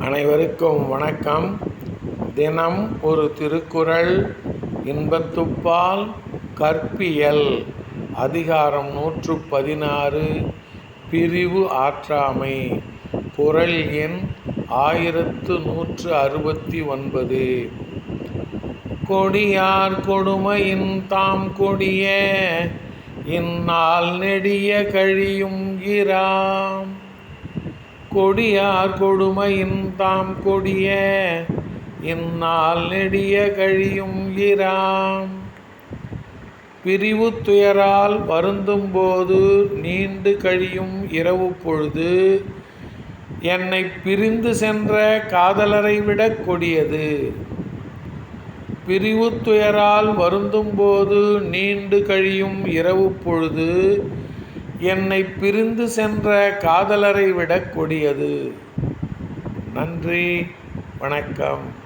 அனைவருக்கும் வணக்கம். தினம் ஒரு திருக்குறள் இன்பத்துப்பால் கற்பியல். அதிகாரம் நூற்று பதினாறு பிரிவு ஆற்றாமை. குறள் எண் ஆயிரத்து நூற்று அறுபத்தி ஒன்பது. கொடியார் கொடுமையின் தாம் கொடிய. இந்நாள் நெடிய கழியும் கொடியார் கொடுமையின் தாம் கொடிய இந்நாள் நெடிய கழியும் இராம். பிரிவு துயரால் வருந்தும் போது நீண்டு கழியும் இரவு பொழுது என்னை பிரிந்து சென்ற காதலரை விடக் கொடியது. பிரிவு துயரால் வருந்தும் போது நீண்டு கழியும் இரவு பொழுது என்னை பிரிந்து சென்ற காதலரை விட கொடியது. நன்றி வணக்கம்.